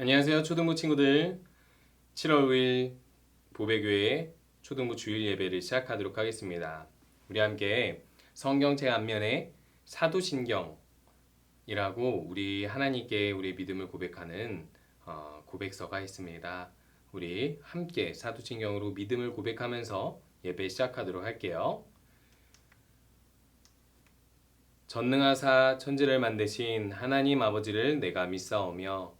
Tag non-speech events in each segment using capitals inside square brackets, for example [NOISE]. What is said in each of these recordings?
안녕하세요 초등부 친구들. 7월 5일 보배교회 초등부 주일 예배를 시작하도록 하겠습니다. 우리 함께 성경책 앞면에 사도신경이라고 우리 하나님께 우리 믿음을 고백하는 어, 고백서가 있습니다. 우리 함께 사도신경으로 믿음을 고백하면서 예배 시작하도록 할게요. 전능하사 천지를 만드신 하나님 아버지를 내가 믿사오며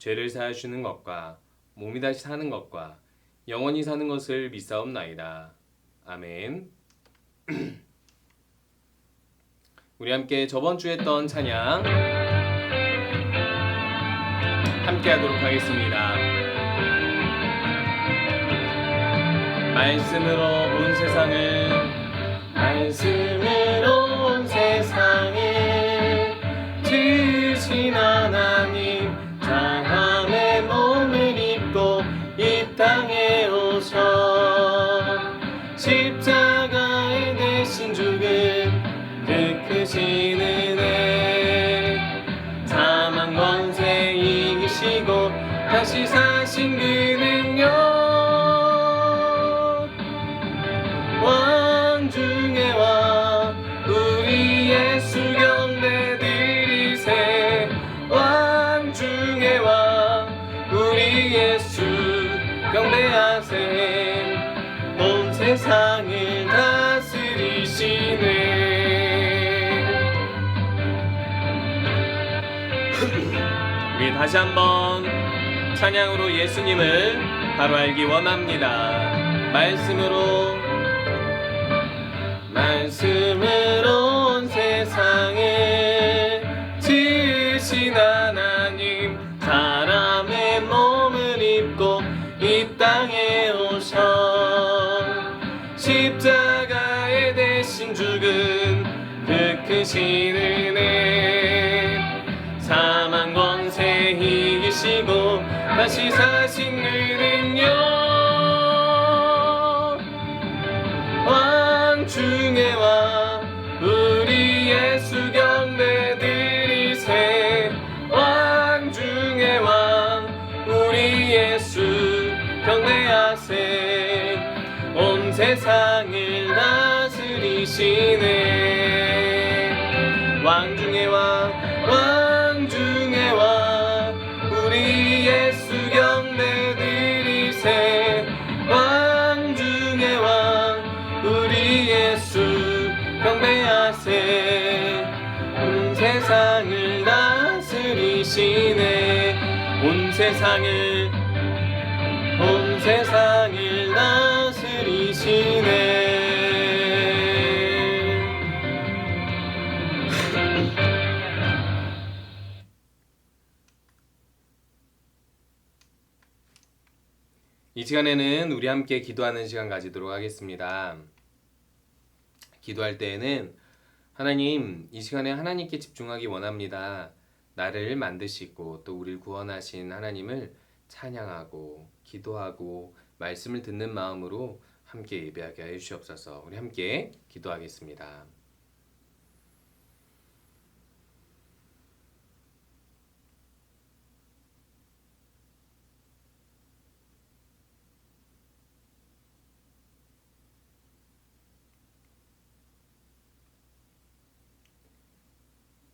죄를 사하여 주는 것과 몸이 다시 사는 것과 영원히 사는 것을 믿사옵나이다. 아멘. [CLEARS THROAT] 우리 함께 저번 주에 했던 찬양 함께 하도록 하겠습니다. 말씀으로 온 세상을 말씀으로 온 세상을 주신 하나 예수 경배하세 온 세상을 다스리시네. [LAUGHS] 우리 다시 한번 찬양으로 예수님을 바로 알기 원합니다. 말씀으로 말씀으로 온 세상에 그 세상을 다스리시네 온 세상을 온 세상을 다스리시네 이 시간에는 우리 함께 기도하는 시간 가지도록 하겠습니다. 기도할 때에는 하나님, 이 시간에 하나님께 집중하기 원합니다. 나를 만드시고 또 우리를 구원하신 하나님을 찬양하고 기도하고 말씀을 듣는 마음으로 함께 예배하게 하여 주시옵소서. 우리 함께 기도하겠습니다.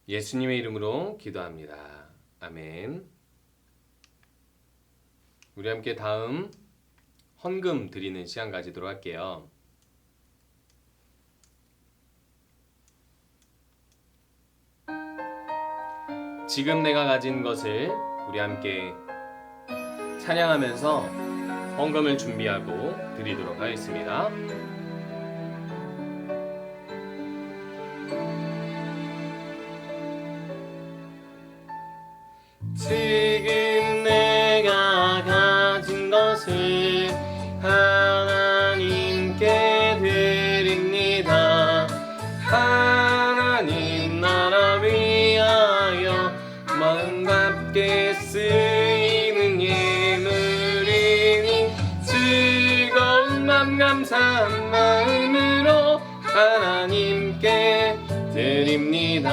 예수님의 이름으로 기도합니다. 아멘. 우리 함께 다음 헌금 드리는 시간 가지도록 할게요. 지금 내가 가진 것을 우리 함께 찬양하면서 헌금을 준비하고 드리도록 하겠습니다. 맘 감사한 마음으로 하나님께 드립니다.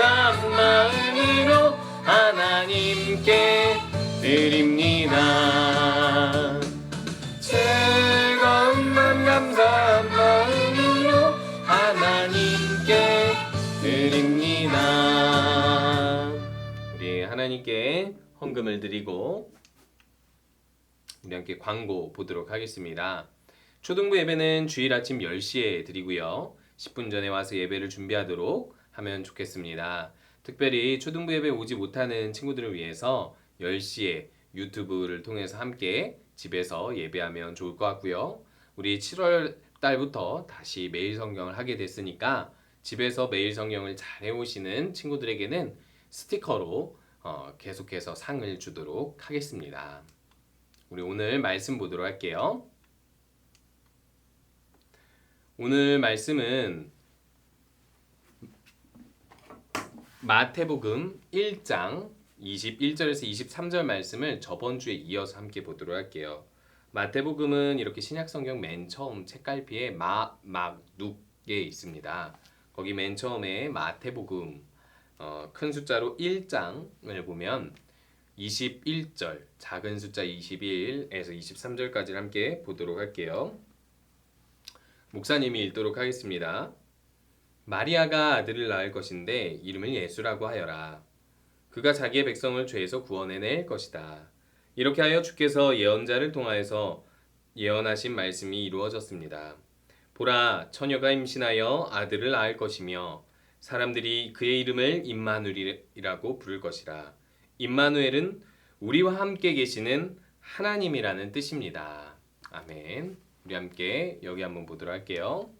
감사한 마음으로 하나님께 드립니다. 즐거운 맘 감사한 마음으로 하나님께 드립니다. 우리 하나님께 헌금을 드리고 우리 함께 광고 보도록 하겠습니다. 초등부 예배는 주일 아침 10시에 드리고요. 10분 전에 와서 예배를 준비하도록 하면 좋겠습니다. 특별히 초등부 예배 오지 못하는 친구들을 위해서 10시에 유튜브를 통해서 함께 집에서 예배하면 좋을 것 같고요. 우리 7월 달부터 다시 매일 성경을 하게 됐으니까 집에서 매일 성경을 잘 해오시는 친구들에게는 스티커로 어, 계속해서 상을 주도록 하겠습니다. 우리 오늘 말씀 보도록 할게요. 오늘 말씀은 마태복음 1장 21절에서 23절 말씀을 저번 주에 이어서 함께 보도록 할게요. 마태복음은 이렇게 신약 성경 맨 처음 책갈피에 마, 막, 눅에 있습니다. 거기 맨 처음에 마태복음 어, 큰 숫자로 1장을 보면 21절 작은 숫자 21에서 23절까지 함께 보도록 할게요. 목사님이 읽도록 하겠습니다. 마리아가 아들을 낳을 것인데 이름을 예수라고 하여라. 그가 자기의 백성을 죄에서 구원해낼 것이다. 이렇게 하여 주께서 예언자를 통하여서 예언하신 말씀이 이루어졌습니다. 보라, 처녀가 임신하여 아들을 낳을 것이며 사람들이 그의 이름을 임마누엘이라고 부를 것이라. 임마누엘은 우리와 함께 계시는 하나님이라는 뜻입니다. 아멘. 우리 함께 여기 한번 보도록 할게요.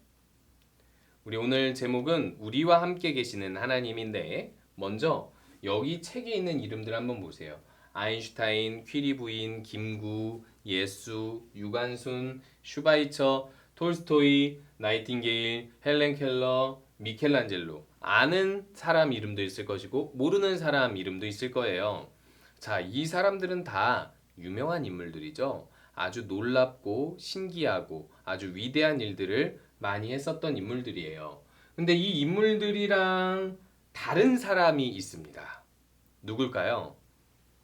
우리 오늘 제목은 우리와 함께 계시는 하나님인데 먼저 여기 책에 있는 이름들 한번 보세요. 아인슈타인, 퀴리 부인, 김구, 예수, 유관순, 슈바이처, 톨스토이, 나이팅게일, 헬렌 켈러, 미켈란젤로 아는 사람 이름도 있을 것이고 모르는 사람 이름도 있을 거예요. 자, 이 사람들은 다 유명한 인물들이죠. 아주 놀랍고 신기하고 아주 위대한 일들을 많이 했었던 인물들이에요. 근데 이 인물들이랑 다른 사람이 있습니다. 누굴까요?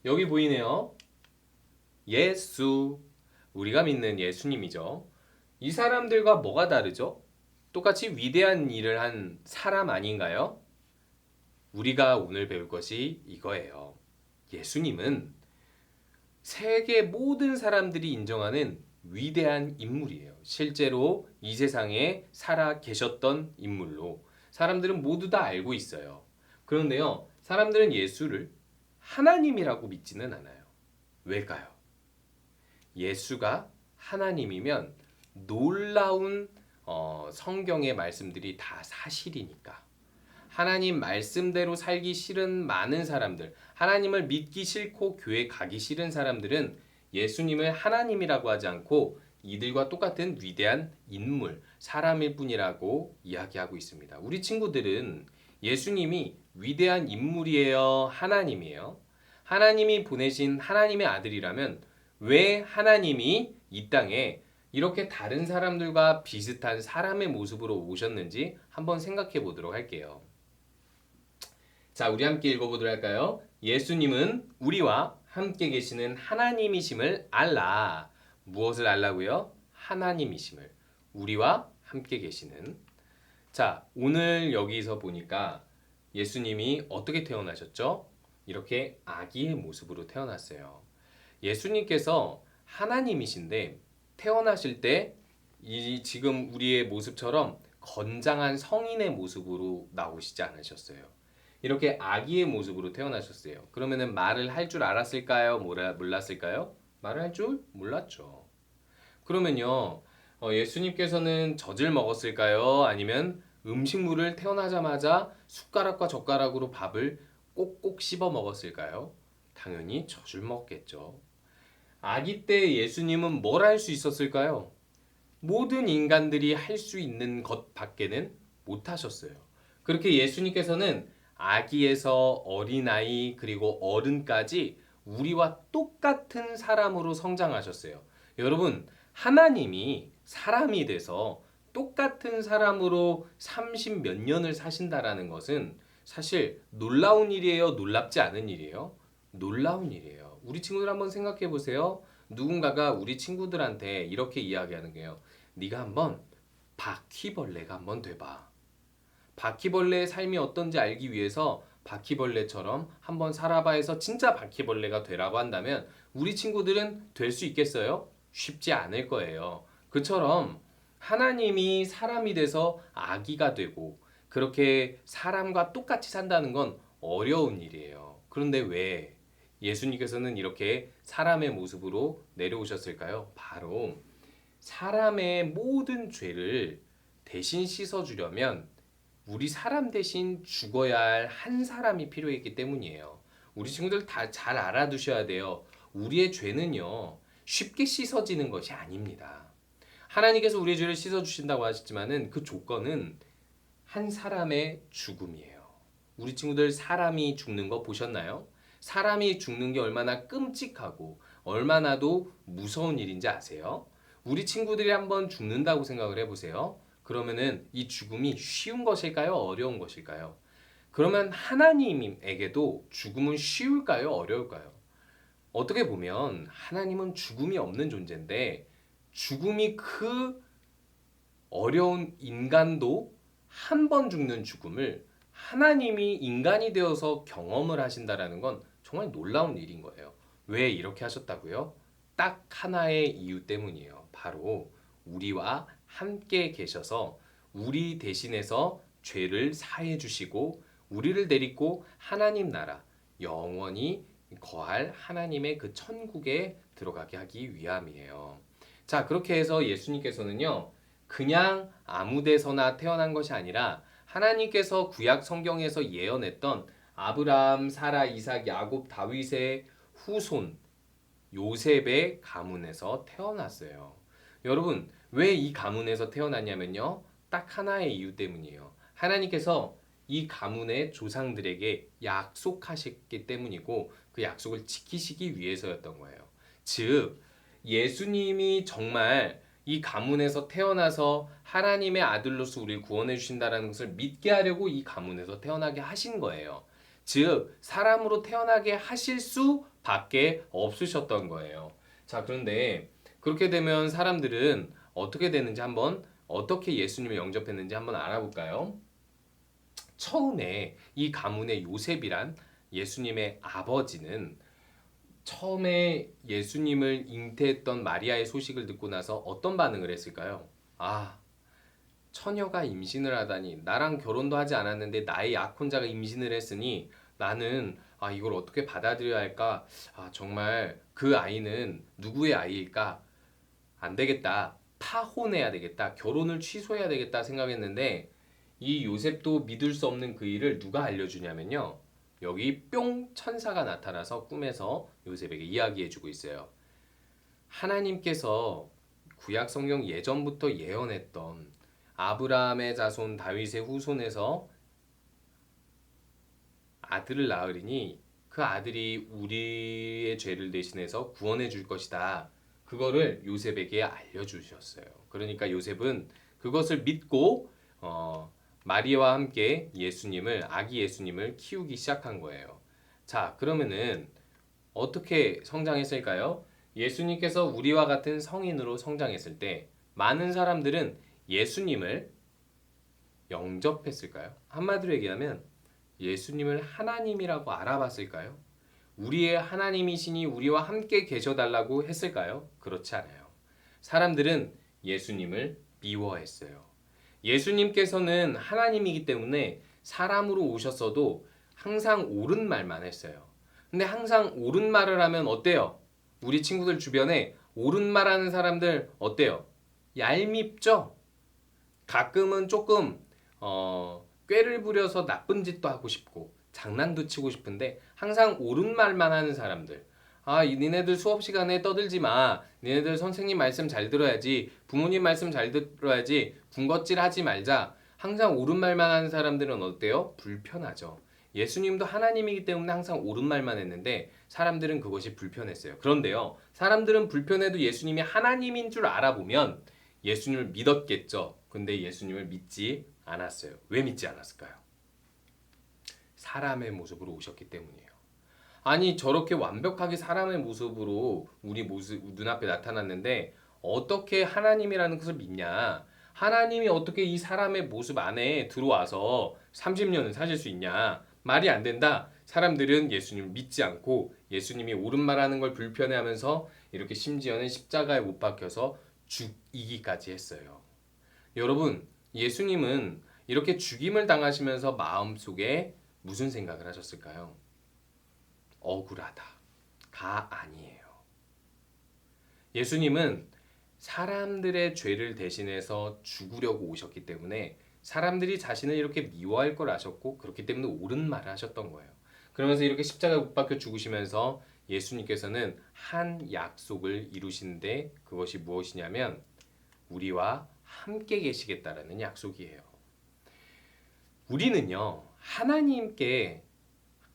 여기 보이네요. 예수. 우리가 믿는 예수님이죠. 이 사람들과 뭐가 다르죠? 똑같이 위대한 일을 한 사람 아닌가요? 우리가 오늘 배울 것이 이거예요. 예수님은 세계 모든 사람들이 인정하는 위대한 인물이에요. 실제로 이 세상에 살아 계셨던 인물로 사람들은 모두 다 알고 있어요. 그런데요, 사람들은 예수를 하나님이라고 믿지는 않아요. 왜일까요? 예수가 하나님이면 놀라운 어, 성경의 말씀들이 다 사실이니까. 하나님 말씀대로 살기 싫은 많은 사람들, 하나님을 믿기 싫고 교회 가기 싫은 사람들은 예수님을 하나님이라고 하지 않고 이들과 똑같은 위대한 인물, 사람일 뿐이라고 이야기하고 있습니다. 우리 친구들은 예수님이 위대한 인물이에요? 하나님이에요? 하나님이 보내신 하나님의 아들이라면 왜 하나님이 이 땅에 이렇게 다른 사람들과 비슷한 사람의 모습으로 오셨는지 한번 생각해 보도록 할게요. 자, 우리 함께 읽어보도록 할까요? 예수님은 우리와 함께 계시는 하나님이심을 알라. 무엇을 알라고요? 하나님이심을. 우리와 함께 계시는. 자, 오늘 여기서 보니까 예수님이 어떻게 태어나셨죠? 이렇게 아기의 모습으로 태어났어요. 예수님께서 하나님이신데 태어나실 때 이 지금 우리의 모습처럼 건장한 성인의 모습으로 나오시지 않으셨어요. 이렇게 아기의 모습으로 태어나셨어요. 그러면은 말을 할 줄 알았을까요? 몰라, 몰랐을까요? 말을 할 줄 몰랐죠. 그러면요, 어, 예수님께서는 젖을 먹었을까요? 아니면 음식물을 태어나자마자 숟가락과 젓가락으로 밥을 꼭꼭 씹어 먹었을까요? 당연히 젖을 먹겠죠. 아기 때 예수님은 뭘 할 수 있었을까요? 모든 인간들이 할 수 있는 것 밖에는 못 하셨어요. 그렇게 예수님께서는 아기에서 어린아이 그리고 어른까지 우리와 똑같은 사람으로 성장하셨어요. 여러분, 하나님이 사람이 돼서 똑같은 사람으로 30 몇 년을 사신다라는 것은 사실 놀라운 일이에요, 놀랍지 않은 일이에요? 놀라운 일이에요. 우리 친구들 한번 생각해 보세요. 누군가가 우리 친구들한테 이렇게 이야기하는 게요. 네가 한번 바퀴벌레가 한번 돼봐. 바퀴벌레의 삶이 어떤지 알기 위해서 바퀴벌레처럼 한번 살아봐 해서 진짜 바퀴벌레가 되라고 한다면 우리 친구들은 될 수 있겠어요? 쉽지 않을 거예요. 그처럼 하나님이 사람이 돼서 아기가 되고 그렇게 사람과 똑같이 산다는 건 어려운 일이에요. 그런데 왜 예수님께서는 이렇게 사람의 모습으로 내려오셨을까요? 바로 사람의 모든 죄를 대신 씻어주려면 우리 사람 대신 죽어야 할 한 사람이 필요했기 때문이에요. 우리 친구들 다 잘 알아두셔야 돼요. 우리의 죄는요, 쉽게 씻어지는 것이 아닙니다. 하나님께서 우리의 죄를 씻어주신다고 하셨지만은 그 조건은 한 사람의 죽음이에요. 우리 친구들 사람이 죽는 거 보셨나요? 사람이 죽는 게 얼마나 끔찍하고 얼마나도 무서운 일인지 아세요? 우리 친구들이 한번 죽는다고 생각을 해보세요. 그러면은 이 죽음이 쉬운 것일까요? 어려운 것일까요? 그러면 하나님에게도 죽음은 쉬울까요? 어려울까요? 어떻게 보면 하나님은 죽음이 없는 존재인데 죽음이 그 어려운 인간도 한 번 죽는 죽음을 하나님이 인간이 되어서 경험을 하신다라는 건 정말 놀라운 일인 거예요. 왜 이렇게 하셨다고요? 딱 하나의 이유 때문이에요. 바로 우리와 함께 계셔서 우리 대신해서 죄를 사해 주시고 우리를 데리고 하나님 나라 영원히 거할 하나님의 그 천국에 들어가게 하기 위함이에요. 자, 그렇게 해서 예수님께서는요. 그냥 아무 데서나 태어난 것이 아니라 하나님께서 구약 성경에서 예언했던 아브라함, 사라, 이삭, 야곱, 다윗의 후손 요셉의 가문에서 태어났어요. 여러분, 왜 이 가문에서 태어났냐면요. 딱 하나의 이유 때문이에요. 하나님께서 이 가문의 조상들에게 약속하셨기 때문이고 그 약속을 지키시기 위해서였던 거예요. 즉, 예수님이 정말 이 가문에서 태어나서 하나님의 아들로서 우리를 구원해 주신다라는 것을 믿게 하려고 이 가문에서 태어나게 하신 거예요. 즉, 사람으로 태어나게 하실 수 밖에 없으셨던 거예요. 자, 그런데 그렇게 되면 사람들은 어떻게 되는지 한번 어떻게 예수님을 영접했는지 한번 알아볼까요? 처음에 이 가문의 요셉이란 예수님의 아버지는 처음에 예수님을 잉태했던 마리아의 소식을 듣고 나서 어떤 반응을 했을까요? 아, 처녀가 임신을 하다니 나랑 결혼도 하지 않았는데 나의 약혼자가 임신을 했으니 나는 아 이걸 어떻게 받아들여야 할까? 아 정말 그 아이는 누구의 아이일까? 안 되겠다. 파혼해야 되겠다. 결혼을 취소해야 되겠다 생각했는데 이 요셉도 믿을 수 없는 그 일을 누가 알려주냐면요. 여기 뿅 천사가 나타나서 꿈에서 요셉에게 이야기해주고 있어요. 하나님께서 구약 성경 예전부터 예언했던 아브라함의 자손 다윗의 후손에서 아들을 낳으리니 그 아들이 우리의 죄를 대신해서 구원해 줄 것이다. 그거를 요셉에게 알려주셨어요. 그러니까 요셉은 그것을 믿고 어, 마리아와 함께 예수님을 아기 예수님을 키우기 시작한 거예요. 자, 그러면은 어떻게 성장했을까요? 예수님께서 우리와 같은 성인으로 성장했을 때 많은 사람들은 예수님을 영접했을까요? 한마디로 얘기하면 예수님을 하나님이라고 알아봤을까요? 우리의 하나님이시니 우리와 함께 계셔달라고 했을까요? 그렇지 않아요. 사람들은 예수님을 미워했어요. 예수님께서는 하나님이기 때문에 사람으로 오셨어도 항상 옳은 말만 했어요. 근데 항상 옳은 말을 하면 어때요? 우리 친구들 주변에 옳은 말 하는 사람들 어때요? 얄밉죠? 가끔은 조금 어, 꾀를 부려서 나쁜 짓도 하고 싶고 장난도 치고 싶은데 항상 옳은 말만 하는 사람들 아, 이 니네들 수업 시간에 떠들지 마. 니네들 선생님 말씀 잘 들어야지. 부모님 말씀 잘 들어야지. 군것질 하지 말자. 항상 옳은 말만 하는 사람들은 어때요? 불편하죠. 예수님도 하나님이기 때문에 항상 옳은 말만 했는데 사람들은 그것이 불편했어요. 그런데요. 사람들은 불편해도 예수님이 하나님인 줄 알아보면 예수님을 믿었겠죠. 근데 예수님을 믿지 않았어요. 왜 믿지 않았을까요? 사람의 모습으로 오셨기 때문이에요. 아니 저렇게 완벽하게 사람의 모습으로 우리 모습 눈앞에 나타났는데 어떻게 하나님이라는 것을 믿냐? 하나님이 어떻게 이 사람의 모습 안에 들어와서 30년을 사실 수 있냐? 말이 안 된다. 사람들은 예수님을 믿지 않고 예수님이 옳은 말하는 걸 불편해하면서 이렇게 심지어는 십자가에 못 박혀서 죽이기까지 했어요. 여러분, 예수님은 이렇게 죽임을 당하시면서 마음속에 무슨 생각을 하셨을까요? 억울하다. 가 아니에요. 예수님은 사람들의 죄를 대신해서 죽으려고 오셨기 때문에 사람들이 자신을 이렇게 미워할 걸 아셨고 그렇기 때문에 옳은 말을 하셨던 거예요. 그러면서 이렇게 십자가에 못 박혀 죽으시면서 예수님께서는 한 약속을 이루신데 그것이 무엇이냐면 우리와 함께 계시겠다라는 약속이에요. 우리는요 하나님께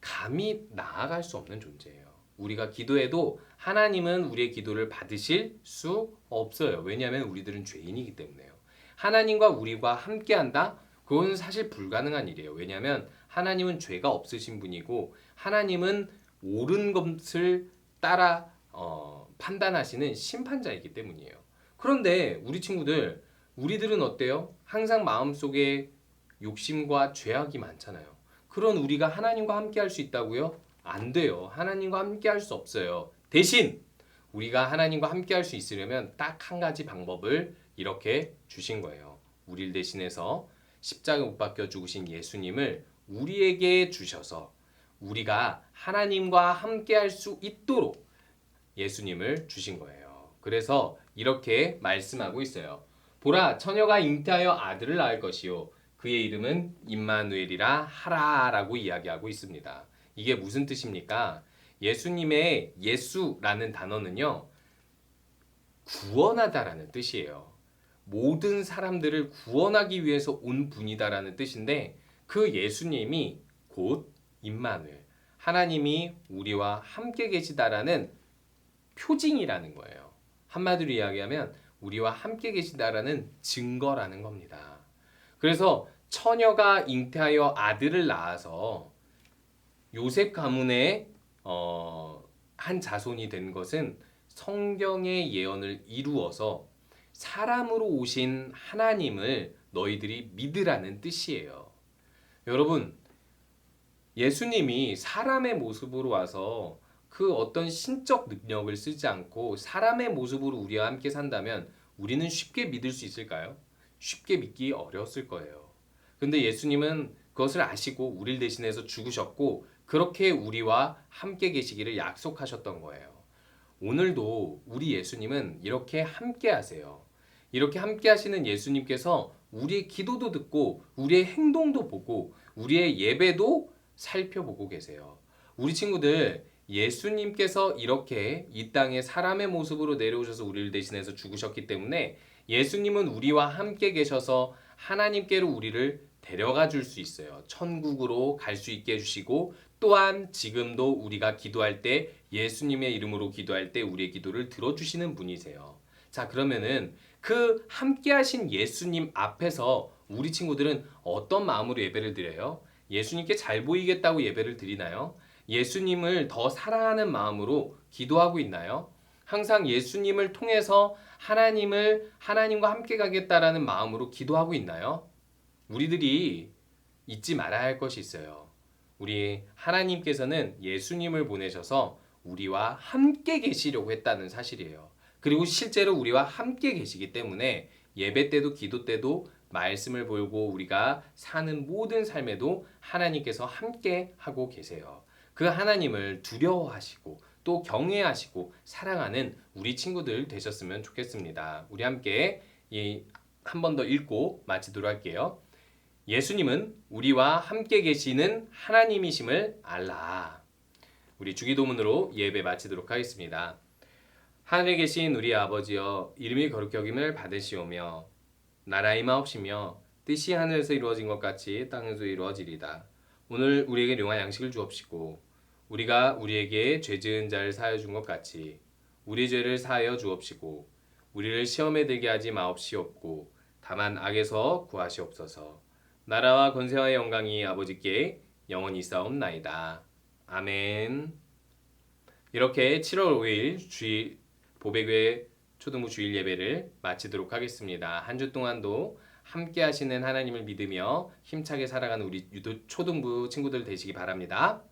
감히 나아갈 수 없는 존재예요. 우리가 기도해도 하나님은 우리의 기도를 받으실 수 없어요. 왜냐하면 우리들은 죄인이기 때문에요. 하나님과 우리가 함께한다? 그건 사실 불가능한 일이에요. 왜냐하면 하나님은 죄가 없으신 분이고 하나님은 옳은 것을 따라 어, 판단하시는 심판자이기 때문이에요. 그런데 우리 친구들, 우리들은 어때요? 항상 마음속에 욕심과 죄악이 많잖아요. 그런 우리가 하나님과 함께 할 수 있다고요? 안 돼요. 하나님과 함께 할 수 없어요. 대신 우리가 하나님과 함께 할 수 있으려면 딱 한 가지 방법을 이렇게 주신 거예요. 우리를 대신해서 십자가 못 박혀 죽으신 예수님을 우리에게 주셔서 우리가 하나님과 함께 할 수 있도록 예수님을 주신 거예요. 그래서 이렇게 말씀하고 있어요. 보라 처녀가 잉태하여 아들을 낳을 것이요 그의 이름은 임마누엘이라 하라라고 이야기하고 있습니다. 이게 무슨 뜻입니까? 예수님의 예수라는 단어는요. 구원하다라는 뜻이에요. 모든 사람들을 구원하기 위해서 온 분이다라는 뜻인데 그 예수님이 곧 임마누엘 하나님이 우리와 함께 계시다라는 표징이라는 거예요. 한마디로 이야기하면 우리와 함께 계시다라는 증거라는 겁니다. 그래서 처녀가 잉태하여 아들을 낳아서 요셉 가문의 어, 한 자손이 된 것은 성경의 예언을 이루어서 사람으로 오신 하나님을 너희들이 믿으라는 뜻이에요. 여러분, 예수님이 사람의 모습으로 와서 그 어떤 신적 능력을 쓰지 않고 사람의 모습으로 우리와 함께 산다면 우리는 쉽게 믿을 수 있을까요? 쉽게 믿기 어려웠을 거예요. 근데 예수님은 그것을 아시고 우리를 대신해서 죽으셨고 그렇게 우리와 함께 계시기를 약속하셨던 거예요. 오늘도 우리 예수님은 이렇게 함께 하세요. 이렇게 함께 하시는 예수님께서 우리의 기도도 듣고 우리의 행동도 보고 우리의 예배도 살펴보고 계세요. 우리 친구들 예수님께서 이렇게 이 땅에 사람의 모습으로 내려오셔서 우리를 대신해서 죽으셨기 때문에 예수님은 우리와 함께 계셔서 하나님께로 우리를 데려가 줄 수 있어요. 천국으로 갈 수 있게 해주시고 또한 지금도 우리가 기도할 때 예수님의 이름으로 기도할 때 우리의 기도를 들어주시는 분이세요. 자, 그러면은 그 함께 하신 예수님 앞에서 우리 친구들은 어떤 마음으로 예배를 드려요? 예수님께 잘 보이겠다고 예배를 드리나요? 예수님을 더 사랑하는 마음으로 기도하고 있나요? 항상 예수님을 통해서 하나님을 하나님과 함께 가겠다라는 마음으로 기도하고 있나요? 우리들이 잊지 말아야 할 것이 있어요. 우리 하나님께서는 예수님을 보내셔서 우리와 함께 계시려고 했다는 사실이에요. 그리고 실제로 우리와 함께 계시기 때문에 예배 때도 기도 때도 말씀을 보고 우리가 사는 모든 삶에도 하나님께서 함께 하고 계세요. 그 하나님을 두려워하시고 또 경외하시고 사랑하는 우리 친구들 되셨으면 좋겠습니다. 우리 함께 한 번 더 읽고 마치도록 할게요. 예수님은 우리와 함께 계시는 하나님이심을 알라. 우리 주기도문으로 예배 마치도록 하겠습니다. 하늘에 계신 우리 아버지여 이름이 거룩히 여김을 받으시오며 나라의 임하옵시며 뜻이 하늘에서 이루어진 것 같이 땅에서 이루어지리다. 오늘 우리에게 용한 양식을 주옵시고 우리가 우리에게 죄 지은 자를 사하여 준 것 같이 우리 죄를 사하여 주옵시고 우리를 시험에 들게 하지 마옵시옵고 다만 악에서 구하시옵소서. 나라와 권세와 영광이 아버지께 영원히 싸움나이다. 아멘. 이렇게 7월 5일 주일 보배교회 초등부 주일 예배를 마치도록 하겠습니다. 한 주 동안도 함께 하시는 하나님을 믿으며 힘차게 살아가는 우리 유도 초등부 친구들 되시기 바랍니다.